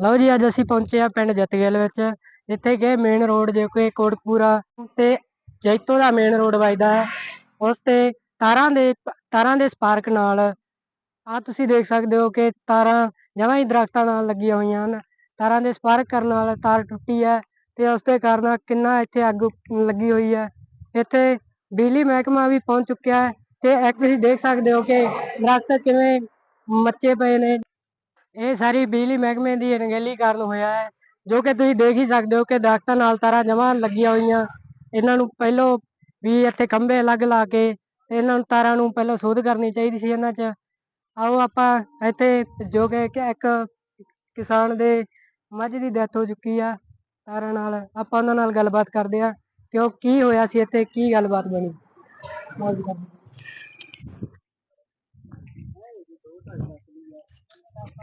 ਲਓ ਜੀ, ਅੱਜ ਅਸੀਂ ਪਹੁੰਚੇ ਆ ਪਿੰਡ ਜਤਗੇਲ ਵਿੱਚ। ਇੱਥੇ ਕਿ ਮੇਨ ਰੋਡ ਜੇ ਕੋਈ ਕੋਟਪੂਰਾ ਤੇ ਜੈਤੋ ਦਾ ਮੇਨ ਰੋਡ ਵੱਜਦਾ ਹੈ। ਉਸ ਤੇ ਤਾਰਾਂ ਦੇ ਤਾਰਾਂ ਦੇ ਸਪਾਰਕ ਨਾਲ ਆ ਤੁਸੀਂ ਦੇਖ ਸਕਦੇ ਹੋ ਕਿ ਤਾਰਾਂ ਜਮਾਂ ਹੀ ਦਰਖਤਾਂ ਨਾਲ ਲੱਗੀਆਂ ਹੋਈਆਂ ਹਨ। ਤਾਰਾਂ ਦੇ ਸਪਾਰਕ ਕਰਨ ਨਾਲ ਤਾਰ ਟੁੱਟੀ ਹੈ ਤੇ ਉਸ ਦੇ ਕਾਰਨ ਕਿੰਨਾ ਇੱਥੇ ਅੱਗ ਲੱਗੀ ਹੋਈ ਹੈ। ਇੱਥੇ ਬਿਜਲੀ ਮਹਿਕਮਾ ਵੀ ਪਹੁੰਚ ਚੁੱਕਿਆ ਹੈ ਤੇ ਇੱਕ ਤੁਸੀਂ ਦੇਖ ਸਕਦੇ ਹੋ ਕਿ ਦਰਖਤ ਕਿਵੇਂ ਮੱਚੇ ਪਏ ਨੇ। ਇਹ ਸਾਰੀ ਬਿਜਲੀ ਮਹਿਕਮੇ ਦੀ ਅਣਗਹਿਲੀ ਕਾਰਨ ਹੋਇਆ ਹੈ, ਜੋ ਕਿ ਤੁਸੀਂ ਦੇਖ ਹੀ ਸਕਦੇ ਹੋ ਕਿ ਦਰਖਤਾਂ ਨਾਲ ਤਾਰਾਂ ਜਮਾਂ ਲੱਗੀਆਂ ਹੋਈਆਂ। ਇਹਨਾਂ ਨੂੰ ਪਹਿਲੋਂ ਵੀ ਇੱਥੇ ਖੰਭੇ ਅਲੱਗ ਲਾ ਕੇ ਇਹਨਾਂ ਨੂੰ ਤਾਰਾਂ ਨੂੰ ਪਹਿਲਾਂ ਸੋਧ ਕਰਨੀ ਚਾਹੀਦੀ ਸੀ ਇਹਨਾਂ 'ਚ। ਆਓ ਆਪਾਂ ਇੱਥੇ ਜੋ ਕਿ ਕਿ ਇੱਕ ਕਿਸਾਨ ਦੇ ਮੱਝ ਦੀ ਡੈਥ ਹੋ ਚੁੱਕੀ ਆ, ਤਾਰਾਂ ਨਾਲ ਆਪਾਂ ਉਹਨਾਂ ਨਾਲ ਗੱਲਬਾਤ ਕਰਦੇ ਆ ਕਿ ਉਹ ਕੀ ਹੋਇਆ ਸੀ ਇੱਥੇ, ਕੀ ਗੱਲਬਾਤ ਬਣੀ ਮੌਜ ਕਰਦੇ।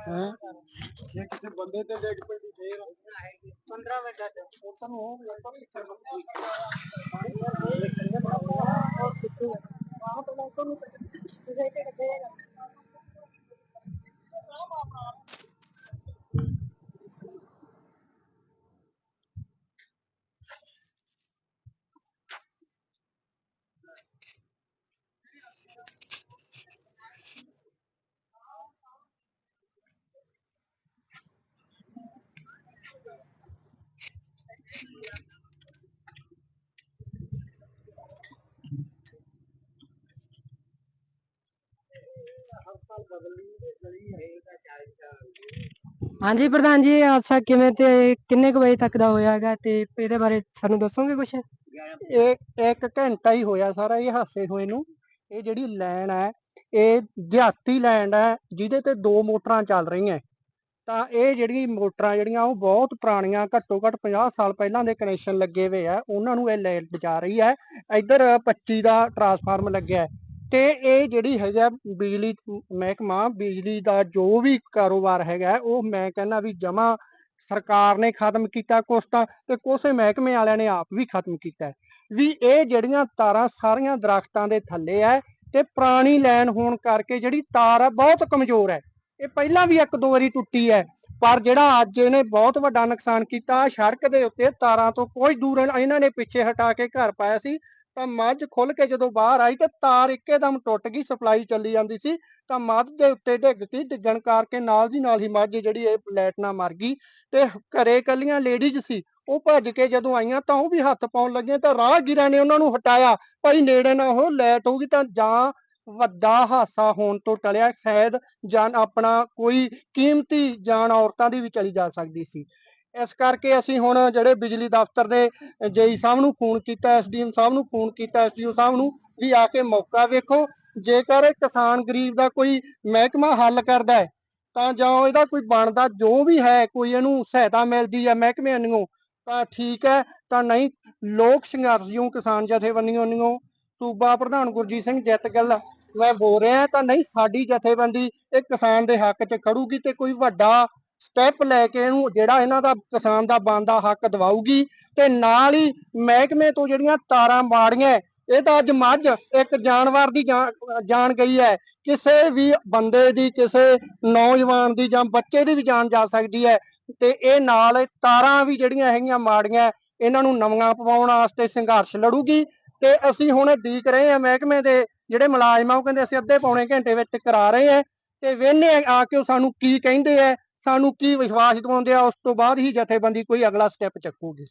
ਹੈਂ? ਜੇ ਕਿਸੇ ਬੰਦੇ ਤੇ ਡਿੱਗ ਪੈਂਦੀ ਫੇਰ? 15 ਮਿੰਟ ਤੱਕ ਉੱਤਰ ਨੂੰ ਹੋ ਗਿਆ ਤਾਂ ਪਿੱਛੇ ਹਾਂਜੀ ਪ੍ਰਧਾਨ ਜੀ ਇਹ ਹਾਦਸਾ ਕਿਵੇਂ ਤੇ ਕਿੰਨੇ ਕੁ ਵਜੇ ਤੱਕ ਦਾ ਹੋਇਆ ਹੈਗਾ ਤੇ ਇਹਦੇ ਬਾਰੇ ਸਾਨੂੰ ਦੱਸੋਗੇ ਕੁਝ ਇਹ ਇੱਕ ਘੰਟਾ ਹੀ ਹੋਇਆ ਸਾਰਾ ਇਹ ਹਾਸੇ ਹੋਏ ਨੂੰ। ਇਹ ਜਿਹੜੀ ਲਾਈਨ ਹੈ, ਇਹ ਦਿਹਾਤੀ ਲੈਣ ਹੈ, ਜਿਹਦੇ ਤੇ ਦੋ ਮੋਟਰਾਂ ਚੱਲ ਰਹੀਆਂ। ਤਾਂ ਇਹ ਜਿਹੜੀ ਮੋਟਰਾਂ ਜਿਹੜੀਆਂ, ਉਹ ਬਹੁਤ ਪੁਰਾਣੀਆਂ, ਘੱਟੋ ਘੱਟ 50 ਸਾਲ ਪਹਿਲਾਂ ਦੇ ਕਨੈਕਸ਼ਨ ਲੱਗੇ ਹੋਏ ਆ। ਉਹਨਾਂ ਨੂੰ ਇਹ ਲਾਈਨ ਜਾ ਰਹੀ ਹੈ। ਇੱਧਰ 25 ਦਾ ਟਰਾਂਸਫਾਰਮ ਲੱਗਿਆ। ਹੈ ਤੇ ਇਹ ਜਿਹੜੀ ਹੈਗਾ ਬਿਜਲੀ, ਮਹਿਕਮਾ ਬਿਜਲੀ ਦਾ ਜੋ ਵੀ ਕਾਰੋਬਾਰ ਹੈਗਾ, ਉਹ ਮੈਂ ਕਹਿੰਦਾ ਵੀ ਜਮਾ ਸਰਕਾਰ ਨੇ ਖਤਮ ਕੀਤਾ ਕੁਛ ਤਾਂ ਤੇ ਕੋਸੇ ਮਹਿਕਮੇ ਵਾਲਿਆਂ ਨੇ ਆਪ ਵੀ ਖਤਮ ਕੀਤਾ। ਵੀ ਇਹ ਜਿਹੜੀਆਂ ਤਾਰਾਂ ਸਾਰੀਆਂ ਦਰਖਤਾਂ ਦੇ ਥੱਲੇ ਐ ਤੇ ਪੁਰਾਣੀ ਲਾਈਨ ਹੋਣ ਕਰਕੇ ਜਿਹੜੀ ਤਾਰ ਆ ਬਹੁਤ ਕਮਜ਼ੋਰ ਹੈ ਇਹ ਪਹਿਲਾਂ ਵੀ ਇੱਕ ਦੋ ਵਾਰੀ ਟੁੱਟੀ ਹੈ ਪਰ ਜਿਹੜਾ ਅੱਜ ਇਹਨੇ ਬਹੁਤ ਵੱਡਾ ਨੁਕਸਾਨ ਕੀਤਾ ਸੜਕ ਦੇ ਉੱਤੇ ਤਾਰਾਂ ਤੋਂ ਕੁਝ ਦੂਰ ਇਹਨਾਂ ਨੇ ਪਿੱਛੇ ਹਟਾ ਕੇ ਘਰ ਪਾਇਆ ਸੀ ਤਾਂ ਮੱਝ ਖੁੱਲ ਕੇ ਜਦੋਂ ਬਾਹਰ ਆਈ ਤੇ ਤਾਰ ਇੱਕੇਦਮ ਟੁੱਟ ਗਈ, ਸਪਲਾਈ ਚੱਲੀ ਜਾਂਦੀ ਸੀ, ਤਾਂ ਮੱਝ ਦੇ ਉੱਤੇ ਡਿੱਗ ਗਈ, ਡਿੱਗਣ ਕਰਕੇ ਨਾਲ ਦੀ ਨਾਲ ਹੀ ਮੱਝ ਜਿਹੜੀ ਇਹ ਲੈਟ ਨਾਲ ਮਰ ਗਈ ਤੇ ਘਰੇ ਕੱਲੀਆਂ ਲੇਡੀਜ਼ ਸੀ, ਉਹ ਭੱਜ ਕੇ ਜਦੋਂ ਆਈਆਂ ਤਾਂ ਉਹ ਵੀ ਹੱਥ ਪਾਉਣ ਲੱਗੀਆਂ ਤਾਂ ਰਾਹਗੀਰਾਂ ਨੇ ਉਹਨਾਂ ਨੂੰ ਹਟਾਇਆ, ਭਾਈ ਨੇੜੇ ਨਾ ਉਹ ਲੈਟ ਹੋਊਗੀ ਤਾਂ ਜਾਂ ਵੱਡਾ ਹਾਸਾ ਹੋਣ ਤੋਂ ਟਲਿਆ, ਸ਼ਾਇਦ ਜਾਨ ਆਪਣਾ ਕੋਈ ਕੀਮਤੀ ਜਾਨ ਔਰਤਾਂ ਦੀ ਵੀ ਚਲੀ ਜਾ ਸਕਦੀ ਸੀ। ਇਸ ਕਰਕੇ ਅਸੀਂ ਹੁਣ ਜਿਹੜੇ ਬਿਜਲੀ ਦਫ਼ਤਰ ਦੇ ਜੇਈ ਸਾਹਿਬ ਨੂੰ ਫੋਨ ਕੀਤਾ ਐਸਡੀਐਮ ਸਾਹਿਬ ਨੂੰ ਫੋਨ ਕੀਤਾ ਐਸਡੀਓ ਸਾਹਿਬ ਨੂੰ ਵੀ ਆ ਕੇ ਮੌਕਾ ਵੇਖੋ। ਜੇਕਰ ਕਿਸਾਨ ਗਰੀਬ ਦਾ ਕੋਈ ਮਹਿਕਮਾ ਹੱਲ ਕਰਦਾ ਹੈ, ਤਾਂ ਜਾਂ ਇਹਦਾ ਕੋਈ ਬਣਦਾ ਜੋ ਵੀ ਹੈ, ਕੋਈ ਇਹਨੂੰ ਸਹਾਇਤਾ ਮਿਲਦੀ ਹੈ ਮਹਿਕਮੇ ਨੂੰ ਤਾਂ ਠੀਕ ਹੈ। ਤਾਂ ਨਹੀਂ, ਲੋਕ ਸੰਘਰਸ਼ ਜਿਉਂ ਕਿਸਾਨ ਜਥੇਬੰਦੀਆਂ ਨੂੰ ਸੂਬਾ ਪ੍ਰਧਾਨ ਗੁਰਜੀਤ ਸਿੰਘ ਜੱਤਗਲ ਮੈਂ ਬੋਲ ਰਿਹਾ ਤਾਂ ਨਹੀਂ, ਸਾਡੀ ਜਥੇਬੰਦੀ ਇਹ ਕਿਸਾਨ ਦੇ ਹੱਕ 'ਚ ਖੜੂਗੀ ਤੇ ਕੋਈ ਵੱਡਾ ਸਟੈਪ ਲੈ ਕੇ ਇਹਨੂੰ ਜਿਹੜਾ ਇਹਨਾਂ ਦਾ ਕਿਸਾਨ ਦਾ ਬਣਦਾ ਹੱਕ ਦਿਵਾਊਗੀ ਤੇ ਨਾਲ ਹੀ ਮਹਿਕਮੇ ਤੋਂ ਜਿਹੜੀਆਂ ਤਾਰਾਂ ਮਾੜੀਆਂ ਇਹ ਤਾਂ ਅੱਜ ਮੱਝ ਇੱਕ ਜਾਨਵਰ ਦੀ ਜਾਨ- ਜਾਨ ਗਈ ਹੈ। ਕਿਸੇ ਵੀ ਬੰਦੇ ਦੀ, ਕਿਸੇ ਨੌਜਵਾਨ ਦੀ ਜਾਂ ਬੱਚੇ ਦੀ ਵੀ ਜਾਨ ਜਾ ਸਕਦੀ ਹੈ ਤੇ ਇਹ ਨਾਲ ਤਾਰਾਂ ਵੀ ਜਿਹੜੀਆਂ ਹੈਗੀਆਂ ਮਾੜੀਆਂ ਇਹਨਾਂ ਨੂੰ ਨਵੀਆਂ ਪਵਾਉਣ ਵਾਸਤੇ ਸੰਘਰਸ਼ ਲੜੂਗੀ ਤੇ ਅਸੀਂ ਹੁਣ ਉਡੀਕ ਰਹੇ ਹਾਂ ਮਹਿਕਮੇ ਦੇ ਜਿਹੜੇ ਮੁਲਾਜ਼ਮ ਆ, ਉਹ ਕਹਿੰਦੇ ਅਸੀਂ ਅੱਧੇ ਪੌਣੇ ਘੰਟੇ ਵਿੱਚ ਕਰਾ ਰਹੇ ਹਾਂ ਤੇ ਵੇਹਨੇ ਆ ਕੇ ਉਹ ਸਾਨੂੰ ਕੀ ਕਹਿੰਦੇ ਆ ਸਾਨੂੰ ਕੀ ਵਿਸ਼ਵਾਸ ਦਿਵਾਉਂਦੇ ਆ ਉਸ ਤੋਂ ਬਾਅਦ ਹੀ ਜਥੇਬੰਦੀ ਕੋਈ ਅਗਲਾ ਸਟੈਪ ਚੱਕੂਗੀ।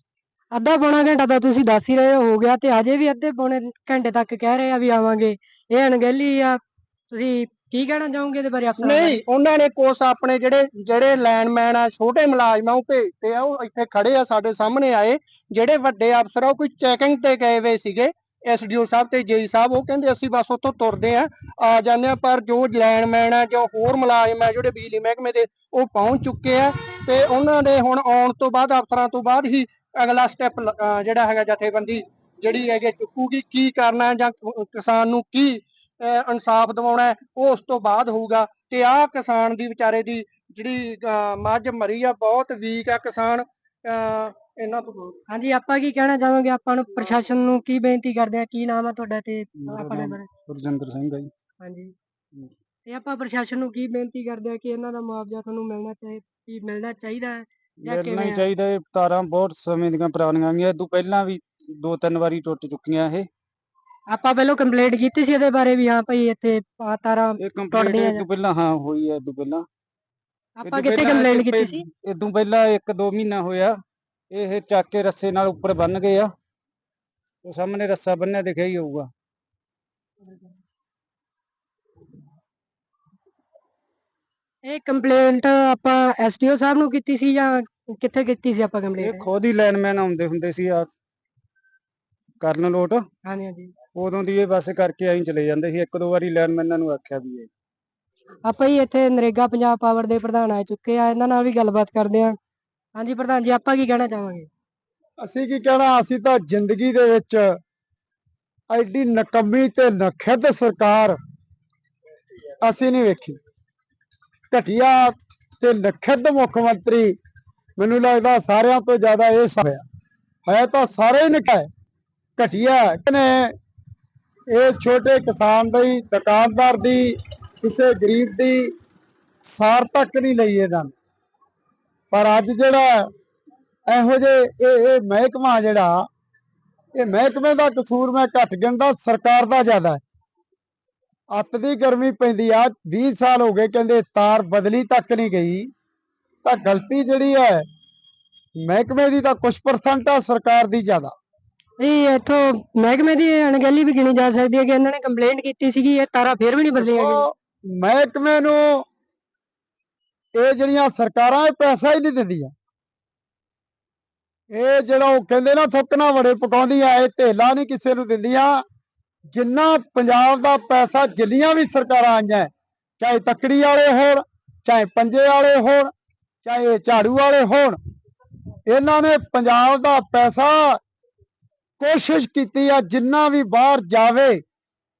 ਅੱਧਾ ਪੌਣਾ ਘੰਟਾ ਤਾਂ ਤੁਸੀਂ ਦੱਸ ਹੀ ਰਹੇ ਹੋ ਗਿਆ ਤੇ ਅਜੇ ਵੀ ਅੱਧੇ ਪੌਣੇ ਘੰਟੇ ਤੱਕ ਕਹਿ ਰਹੇ ਆ ਵੀ ਆਵਾਂਗੇ। ਇਹ ਅਣਗਹਿਲੀ ਆ ਤੁਸੀਂ ਕੀ ਕਹਿਣਾ ਚਾਹੋਗੇ ਇਹਦੇ ਬਾਰੇ ਬਾਰੇ? ਨਹੀਂ ਉਹਨਾਂ ਨੇ ਕੁਛ ਆਪਣੇ ਜਿਹੜੇ ਜਿਹੜੇ ਲਾਈਨਮੈਨ ਆ ਛੋਟੇ ਮੁਲਾਜ਼ਮ ਆ ਉਹ ਭੇਜਤੇ ਆ ਉਹ ਇੱਥੇ ਖੜੇ ਆ ਸਾਡੇ ਸਾਹਮਣੇ ਆਏ। ਜਿਹੜੇ ਵੱਡੇ ਅਫਸਰ ਆ ਉਹ ਕੋਈ ਚੈਕਿੰਗ ਤੇ ਗਏ ਹੋਏ ਸੀਗੇ। ਐਸਡੀਓ ਸਾਹਿਬ ਤੇ ਜੇਈ ਸਾਹਿਬ, ਉਹ ਕਹਿੰਦੇ ਅਸੀਂ ਬਸ ਉੱਥੋਂ ਤੁਰਦੇ ਆ ਆ ਜਾਂਦੇ ਆ, ਪਰ ਜੋ ਲਾਈਨਮੈਨ ਆ ਜੋ ਹੋਰ ਮੁਲਾਜ਼ਮ ਆ ਜਿਹੜੇ ਬਿਜਲੀ ਮਹਿਕਮੇ ਦੇ, ਉਹ ਪਹੁੰਚ ਚੁੱਕੇ ਆ ਤੇ ਉਹਨਾਂ ਦੇ ਹੁਣ ਆਉਣ ਤੋਂ ਬਾਅਦ, ਅਫਸਰਾਂ ਤੋਂ ਬਾਅਦ ਹੀ ਅਗਲਾ ਸਟੈਪ ਜਿਹੜਾ ਹੈਗਾ ਜਥੇਬੰਦੀ ਜਿਹੜੀ ਹੈਗੇ ਚੁੱਕੂਗੀ ਕੀ ਕਰਨਾ ਜਾਂ ਕਿਸਾਨ ਨੂੰ ਕੀ ਇਨਸਾਫ ਦਿਵਾਉਣਾ ਉਹ ਉਸ ਤੋਂ ਬਾਅਦ ਹੋਊਗਾ ਤੇ ਆਹ ਕਿਸਾਨ ਦੀ ਵਿਚਾਰੇ ਦੀ ਜਿਹੜੀ ਅਹ ਮੱਝ ਮਰੀ ਆ, ਬਹੁਤ ਵੀਕ ਆ ਕਿਸਾਨ ਇਹਨਾਂ ਤੋਂ ਬਹੁਤ- ਹਾਂਜੀ ਆਪਾਂ ਕੀ ਕਹਿਣਾ ਚਾਹਾਂਗੇ? ਆਪਾਂ ਨੂੰ ਪ੍ਰਸ਼ਾਸਨ ਨੂੰ ਕੀ ਬੇਨਤੀ ਕਰਦੇ ਆ ਕੀ ਨਾਮ ਆ ਤੁਹਾਡਾ ਤੇ ਆਪਣੇ ਬਾਰੇ? ਗੁਰਜਿੰਦਰ ਸਿੰਘ ਆ ਜੀ। ਹਾਂਜੀ। ਤੇ ਆਪਾਂ ਪ੍ਰਸ਼ਾਸਨ ਨੂੰ ਕੀ ਬੇਨਤੀ ਕਰਦੇ ਆ ਕਿ ਇਹਨਾਂ ਦਾ ਮੁਆਵਜ਼ਾ ਤੁਹਾਨੂੰ ਮਿਲਣਾ ਚਾਹੀਦਾ ਕੀ ਮਿਲਣਾ ਚਾਹੀਦਾ ਹੈ? ਜਾਂ ਮਿਲਣਾ ਕਿਵੇਂ ਹੀ ਆ? ਚਾਹੀਦਾ ਇਹ ਤਾਰਾਂ ਬਹੁਤ ਸਮੇਂ ਦੀਆਂ ਪੁਰਾਣੀਆਂ ਗਈਆਂ। ਇਹ ਤੋਂ ਪਹਿਲਾਂ ਵੀ ਦੋ ਤਿੰਨ ਵਾਰੀ ਟੁੱਟ ਚੁੱਕੀਆਂ ਇਹ। ਆਪਾਂ ਪਹਿਲਾਂ ਕੰਪਲੇਂਟ ਕੀਤੀ ਸੀ ਇਹਦੇ ਬਾਰੇ ਵੀ ਹਾਂ ਭਾਈ ਇੱਥੇ ਆਹ ਤਾਰਾਂ ਇਹ ਕੰਪਲੀਟ ਟੁੱਟਦੀਆਂ ਇਹ ਤੋਂ ਪਹਿਲਾਂ ਹਾਂ ਹੋਈ ਹੈ ਇਹ ਤੋਂ ਪਹਿਲਾਂ। ਆਪਾਂ ਕਿੱਥੇ ਕੰਪਲੇਂਟ ਕੀਤੀ ਸੀ? ਇਹ ਤੋਂ ਪਹਿਲਾਂ ਇੱਕ ਦੋ ਮਹੀਨਾ ਹੋਇਆ ਇਹ ਚੱਕ ਕੇ ਰੱਸੇ ਨਾਲ ਉੱਪਰ ਬੰਨ ਗਏ ਆ। ਉਹ ਸਾਹਮਣੇ ਰੱਸਾ ਬੰਨਿਆ ਦਿਖਿਆ ਹੀ ਹੋਊਗਾ। ਇਹ ਕੰਪਲੇਂਟ ਆਪਾਂ ਐਸਡੀਓ ਸਾਹਿਬ ਨੂੰ ਕੀਤੀ ਸੀ ਜਾਂ ਕਿੱਥੇ ਕੀਤੀ ਸੀ ਆਪਾਂ ਇਹ ਕੰਪਲੇਂਟ ਖੁਦ ਹੀ ਲਾਈਨਮੈਨ ਆਉਂਦੇ ਹੁੰਦੇ ਸੀ ਆ ਕਰਨ ਲੋਟ। ਹਾਂਜੀ ਹਾਂਜੀ। ਉਦੋਂ ਦੀ ਇਹ ਬਸ ਕਰਕੇ ਆਈ ਚਲੇ ਜਾਂਦੇ ਸੀ। ਇੱਕ ਦੋ ਵਾਰੀ ਲਾਈਨਮੈਨਾਂ ਨੂੰ ਆਖਿਆ ਵੀ ਇਹ। ਆਪਾਂ ਹੀ ਇੱਥੇ ਨਰੇਗਾ ਪੰਜਾਬ ਪਾਵਰ ਦੇ ਪ੍ਰਧਾਨ ਆ ਚੁੱਕੇ ਆ, ਇਹਨਾਂ ਨਾਲ ਵੀ ਗੱਲਬਾਤ ਕਰਦੇ ਆ। ਹਾਂਜੀ ਪ੍ਰਧਾਨ ਜੀ, ਆਪਾਂ ਕੀ ਕਹਿਣਾ ਚਾਹਾਂਗੇ? ਅਸੀਂ ਕੀ ਕਹਿਣਾ, ਅਸੀਂ ਤਾਂ ਜ਼ਿੰਦਗੀ ਦੇ ਵਿੱਚ ਐਡੀ ਨਕੰਮੀ ਤੇ ਨਖਿੱਧ ਸਰਕਾਰ ਅਸੀਂ ਨਹੀਂ ਵੇਖੀ। ਘਟੀਆ ਤੇ ਨਖਿੱਧ ਮੁੱਖ ਮੰਤਰੀ ਮੈਨੂੰ ਲੱਗਦਾ ਸਾਰਿਆਂ ਤੋਂ ਜ਼ਿਆਦਾ ਇਹ ਹੋਇਆ ਹੈ ਤਾਂ ਸਾਰੇ ਹੀ ਨਿਕਾ ਘਟੀਆ ਨੇ ਇਹ ਛੋਟੇ ਕਿਸਾਨ ਦੀ, ਦੁਕਾਨਦਾਰ ਦੀ ਕਿਸੇ ਗਰੀਬ ਦੀ ਸਾਰ ਤੱਕ ਨਹੀਂ ਲਈ ਇਹਨਾਂ ਪਰ ਅੱਜ ਜਿਹੜਾ ਇਹੋ ਜੇ ਇਹ ਇਹ ਮਹਿਕਮਾ ਜਿਹੜਾ ਇਹ ਮਹਿਕਮੇ ਦਾ ਕਸੂਰ ਮੈਂ ਘੱਟ ਗਿਣਦਾ ਸਰਕਾਰ ਦਾ ਜ਼ਿਆਦਾ ਹੈ। ਅੱਤ ਦੀ ਗਰਮੀ ਪੈਂਦੀ ਆ 20 ਸਾਲ ਹੋ ਗਏ ਕਹਿੰਦੇ ਤਾਰ ਬਦਲੀ ਤੱਕ ਨਹੀਂ ਗਈ। ਤਾਂ ਗਲਤੀ ਜਿਹੜੀ ਹੈ ਮਹਿਕਮੇ ਦੀ ਤਾਂ ਕੁਝ ਪਰਸੈਂਟ ਆ ਸਰਕਾਰ ਦੀ ਜ਼ਿਆਦਾ। ਇਹ ਇੱਥੋਂ ਮਹਿਕਮੇ ਦੀ ਅਣਗਹਿਲੀ ਵੀ ਗਿਣੀ ਜਾ ਸਕਦੀ ਹੈ ਕਿ ਇਹਨਾਂ ਨੇ ਕੰਪਲੇਂਟ ਕੀਤੀ ਸੀਗੀ ਇਹ ਤਾਰਾਂ ਫੇਰ ਵੀ ਨਹੀਂ ਬਦਲੀਆਂ ਗਈਆਂ। ਮਹਿਕਮੇ ਨੂੰ ਇਹ ਜਿਹੜੀਆਂ ਸਰਕਾਰਾਂ, ਇਹ ਪੈਸਾ ਹੀ ਨਹੀਂ ਦਿੰਦੀਆਂ। ਇਹ ਜਿਹੜਾ ਉਹ ਕਹਿੰਦੇ ਨਾ, ਥੁੱਕਣਾ ਵੜੇ ਪਕਾਉਂਦੀਆਂ, ਇਹ ਢੇਲਾ ਨਹੀਂ ਕਿਸੇ ਨੂੰ ਦਿੰਦੀਆਂ। ਜਿੰਨਾ ਪੰਜਾਬ ਦਾ ਪੈਸਾ, ਜਿੰਨੀਆਂ ਵੀ ਸਰਕਾਰਾਂ ਆਈਆਂ, ਚਾਹੇ ਤੱਕੜੀ ਵਾਲੇ ਹੋਣ, ਚਾਹੇ ਪੰਜੇ ਵਾਲੇ ਹੋਣ, ਚਾਹੇ ਝਾੜੂ ਵਾਲੇ ਹੋਣ, ਇਹਨਾਂ ਨੇ ਪੰਜਾਬ ਦਾ ਪੈਸਾ ਕੋਸ਼ਿਸ਼ ਕੀਤੀ ਆ, ਜਿੰਨਾ ਵੀ ਬਾਹਰ ਜਾਵੇ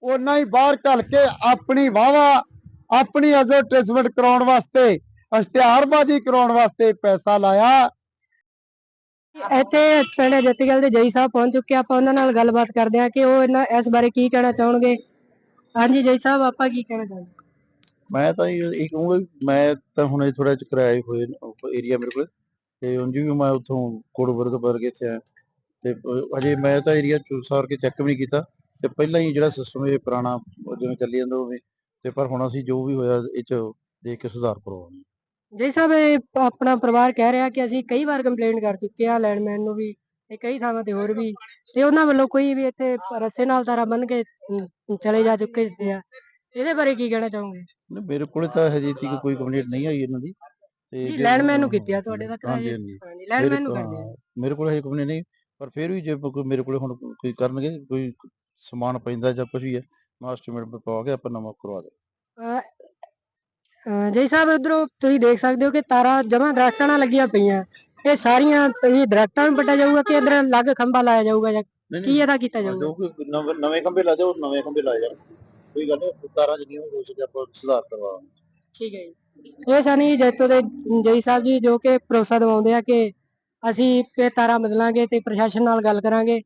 ਉਹਨਾਂ ਹੀ ਬਾਹਰ ਘਲ ਕੇ ਆਪਣੀ ਵਾਵਾ ਆਪਣੀ ਐਡਵਰਟਾਈਜ਼ਮੈਂਟ ਕਰਾਉਣ ਵਾਸਤੇ ਇਸ਼ਤਿਹਾਰਬਾਜ਼ੀ ਕਰਾਉਣ ਵਾਸਤੇ ਪੈਸਾ ਲਾਇਆ। ਇੱਥੇ ਪਿੰਡ ਜੱਤੀਗਲ ਦੇ ਜਈ ਸਾਹਿਬ ਪਹੁੰਚ ਚੁੱਕੇ ਆਪਾਂ ਉਹਨਾਂ ਨਾਲ ਗੱਲਬਾਤ ਕਰਦੇ ਆ ਕਿ ਉਹ ਇਹਨਾਂ ਇਸ ਬਾਰੇ ਕੀ ਕਹਿਣਾ ਚਾਹਣਗੇ? ਹਾਂਜੀ ਜਈ ਸਾਹਿਬ ਆਪਾਂ ਕੀ ਕਹਿਣਾ ਚਾਹੁੰਦੇ? ਮੈਂ ਤਾਂ ਇਹ ਇਹ ਕਹੂੰਗਾ ਵੀ ਮੈਂ ਤਾਂ ਹੁਣ ਥੋੜਾ ਜਿਹਾ ਕਿਰਾਏ ਹੋਏ ਏਰੀਆ ਮੇਰੇ ਕੋਲ। ਤੇ ਉਂਝ ਵੀ ਮੈਂ ਉੱਥੋਂ ਕੋੜਬਰ ਤੋਂ ਬਰ ਕੇ ਇੱਥੇ ਆਇਆ। ਤੇ ਅਹ ਹਜੇ ਮੈਂ ਤਾਂ ਏਰੀਆ ਸਾਰ ਕੇ ਚੈੱਕ ਵੀ ਨਹੀਂ ਕੀਤਾ। ਤੇ ਪਹਿਲਾਂ ਹੀ ਜਿਹੜਾ ਸਿਸਟਮ ਇਹ ਪੁਰਾਣਾ ਜਿਵੇਂ ਚੱਲੀ ਜਾਂਦਾ ਉਵੇਂ ਤੇ ਪਰ ਹੁਣ ਅਸੀਂ ਜੋ ਵੀ ਹੋਇਆ ਇਹ ਚ ਦੇਖ ਕੇ ਸੁਧਾਰ ਕਰਵਾਉਣਾ ਜਈ ਸਾਹਿਬ ਇਹ ਆਪਣਾ ਪਰਿਵਾਰ ਕਹਿ ਰਿਹਾ ਕਿ ਅਸੀਂ ਕਈ ਵਾਰ ਕੰਪਲੇਂਟ ਕਰ ਚੁੱਕੇ ਆ ਲੈਂਡਮੈਨ ਨੂੰ ਵੀ ਤੇ ਕਈ ਥਾਵਾਂ ਤੇ ਹੋਰ ਵੀ ਤੇ ਉਹਨਾਂ ਵੱਲੋਂ ਕੋਈ ਵੀ ਇੱਥੇ ਰੱਸੇ ਨਾਲ ਤਾਰਾ ਬੰਨ ਕੇ ਅਮ, ਚਲੇ ਜਾ ਚੁੱਕੇ ਆ। ਇਹਦੇ ਬਾਰੇ ਕੀ ਕਹਿਣਾ ਚਾਹੋਗੇ? ਨਹੀਂ ਮੇਰੇ ਕੋਲੇ ਤਾਂ ਹਜੇ ਤੱਕ ਕੋਈ ਕੰਪਲੀਟ ਨਹੀਂ ਆਈ ਇਹਨਾਂ ਦੀ। ਤੇ ਜੀ ਜੇ- ਲੈਂਡਮੈਨ ਨੂੰ ਕੀਤੀ ਆ ਤੁਹਾਡੇ ਤੱਕ ਤਾਂ ਹਾਂਜੀ ਹਜੇ- ਹਾਂਜੀ ਹਾਂਜੀ ਲੈਂਡਮੈਨ ਨੂੰ ਮੇਰੇ ਕਰਦੇ ਆ। ਕੋਲ- ਮੇਰੇ ਕੋਲ ਹਜੇ ਕੰਪਨੀ ਨਹੀਂ ਪਰ ਫਿਰ ਵੀ ਜੇ ਕੋਈ ਮੇਰੇ ਕੋਲੇ ਹੁਣ ਕੋਈ ਕਰਨਗੇ ਕੋਈ ਸਮਾਨ ਪੈਂਦਾ ਜਾਂ ਕੁਝ ਵੀ ਹੈ estimate ਪਵਾ ਕੇ ਆਪਾਂ ਨਵਾਂ ਕਰਵਾ ਦੇ। ਜੈ ਸਾਹਿਬ ਉਧਰੋਂ ਤੁਸੀਂ ਦੇਖ ਸਕਦੇ ਹੋ ਕਿ ਤਾਰਾਂ ਜਮਾ ਦਰਖਤਾਂ ਨਾਲ ਲੱਗੀਆਂ ਪਈਆਂ। ਇਹ ਸਾਰੀਆਂ ਇਹ ਦਰਖਤਾਂ ਨੂੰ ਪੱਟਿਆ ਜਾਊਗਾ ਕਿ ਇਧਰ ਅਲੱਗ ਖੰਭਾ ਲਾਇਆ ਜਾਊਗਾ ਜਾਂ ਕੀ ਇਹਦਾ ਕੀਤਾ ਜਾਊਗਾ? ਜੋ ਕੋਈ ਨਵੇਂ ਨਵੇਂ ਖੰਭੇ ਲਾ ਦਿਓ ਨਵੇਂ ਖੰਭੇ ਲਾਏ ਜਾਣ। ਕੋਈ ਗੱਲ ਨਹੀਂ ਤਾਰਾਂ ਜਿੰਨੀਆਂ ਹੋ ਸਕੇ ਆਪਾਂ ਸੁਧਾਰ ਕਰਵਾਵਾਂਗੇ। ਠੀਕ ਹੈ ਜੀ। ਇਹ ਸਨੀ ਜੈਤੋ ਦੇ ਜੈ ਸਾਹਿਬ ਜੀ ਜੋ ਕਿ ਭਰੋਸਾ ਦਿਵਾਉਂਦੇ ਆ ਕਿ ਅਸੀਂ ਇਹ ਤਾਰਾਂ ਬਦਲਾਂਗੇ ਤੇ ਪ੍ਰਸ਼ਾਸਨ ਨਾਲ ਗੱਲ ਕਰਾਂਗੇ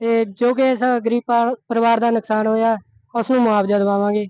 ਤੇ ਜੋ ਕਿ ਇਸ ਗਰੀਬ ਪਾ- ਪਰਿਵਾਰ ਦਾ ਨੁਕਸਾਨ ਹੋਇਆ ਉਸ ਨੂੰ ਮੁਆਵਜ਼ਾ ਦਿਵਾਵਾਂਗੇ।